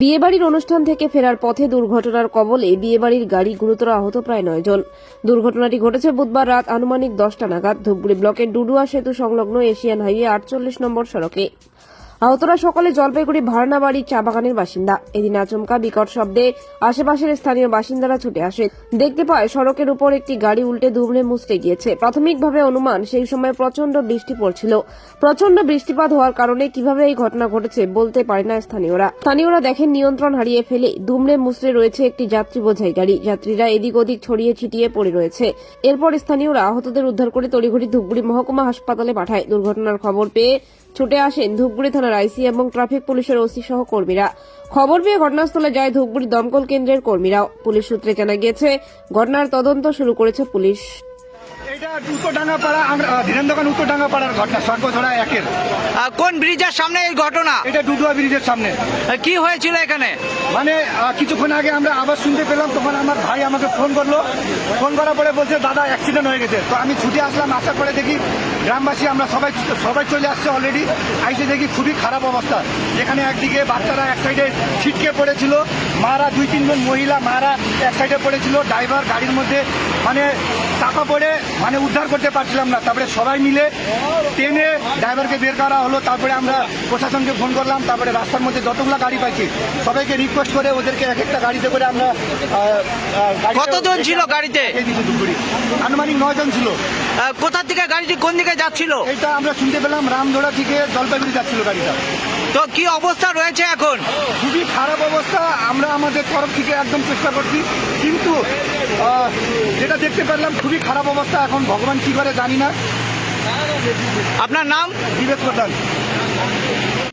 বিয়েবাড়ির অনুষ্ঠান থেকে ফেরার পথে দুর্ঘটনার কবলে বিয়েবাড়ির গাড়ি গুরুতর আহত প্রায় নয় জন। দুর্ঘটনাটি ঘটেছে বুধবার রাত আনুমানিক দশটা নাগাদ। ধূপগুড়ি ব্লকের ডুডুয়া সেতু সংলগ্ন এশিয়ান হাইওয়ে আটচল্লিশ নম্বর সড়কে। আহতরা সকলে জলপাইগুড়ি ভারনাবাড়ির চা বাগানের বাসিন্দা। এদিন আচমকা বিকট শব্দে আশেপাশের স্থানীয় বাসিন্দারা ছুটে আসে। দেখতে পায়, সড়কের উপর একটি গাড়ি উল্টে দুমড়ে মুচড়ে গিয়েছে। প্রাথমিকভাবে অনুমান, সেই সময় প্রচণ্ড বৃষ্টি পড়ছিল। প্রচণ্ড বৃষ্টিপাত হওয়ার কারণে কীভাবে এই ঘটনা ঘটেছে বলতে পারে না স্থানীয়রা। স্থানীয়রা দেখেন, নিয়ন্ত্রণ হারিয়ে ফেলে দুমড়ে মুচড়ে রয়েছে একটি যাত্রী বোঝাই গাড়ি। যাত্রীরা এদিক ওদিক ছড়িয়ে ছিটিয়ে পড়ে রয়েছে। এরপর স্থানীয়রা আহতদের উদ্ধার করে তড়িঘড়ি ধূপগুড়ি মহকুমা হাসপাতালে পাঠায়। দুর্ঘটনার খবর পেয়ে ছুটে আসেন ধূপগুড়ি থানার আইসি এবং ট্রাফিক পুলিশের ওসি সহ কর্মীরা। খবর পেয়ে ঘটনাস্থলে যায় ধূপগুড়ি দমকল কেন্দ্রের কর্মীরা পুলিশ সূত্রে জানা গিয়েছে, ঘটনার তদন্ত শুরু করেছে পুলিশ। এটা উত্তরডাঙ্গা পাড়া আমরা ধীরেন্দ্রখান উত্তরডাঙ্গা পাড়ার ঘটনা সর্বধরা একের। কোন ব্রিজের সামনে এই ঘটনা? এটা ডুডুয়া ব্রিজের সামনে। কি হয়েছিল এখানে? মানে কিছুক্ষণ আগে আমরা আবার শুনতে পেলাম তখন আমার ভাই আমাকে ফোন করল। ফোন করার পরে বলছে দাদা অ্যাক্সিডেন্ট হয়ে গেছে। তো আমি ছুটে আসলাম আসার পরে দেখি গ্রামবাসী আমরা সবাই সবাই চলে আসছে অলরেডি আইসে দেখি খুবই খারাপ অবস্থা। যেখানে একদিকে বাচ্চারা এক সাইডে ছিটকে পড়েছিল মারা দুই তিনজন মহিলা মারা এক সাইডে পড়েছিল। ড্রাইভার গাড়ির মধ্যে মানে চাপা পড়ে মানে উদ্ধার করতে পারছিলাম না। তারপরে সবাই মিলে টেনে ড্রাইভারকে বের করা হলো তারপরে আমরা প্রশাসনকে ফোন করলাম তারপরে রাস্তার মধ্যে যতগুলো গাড়ি পাইছি সবাইকে রিকোয়েস্ট করে ওদেরকে এক একটা গাড়িতে করে আমরা কতজন ছিল গাড়িতে? আনুমানিক নয় জন ছিল কোথা থেকে গাড়িটি কোন দিকে যাচ্ছিল? এটা আমরা শুনতে পেলাম রামধোড়া থেকে জলপাইগুড়ি যাচ্ছিল গাড়িটা। তো কি অবস্থা রয়েছে এখন? খুবই খারাপ অবস্থা। আমরা আমাদের তরফ থেকে একদম চেষ্টা করছি। কিন্তু যেটা দেখতে পারলাম খুবই খারাপ অবস্থা। এখন ভগবান কি করে জানি না। আপনার নাম? বিবেক প্রধান।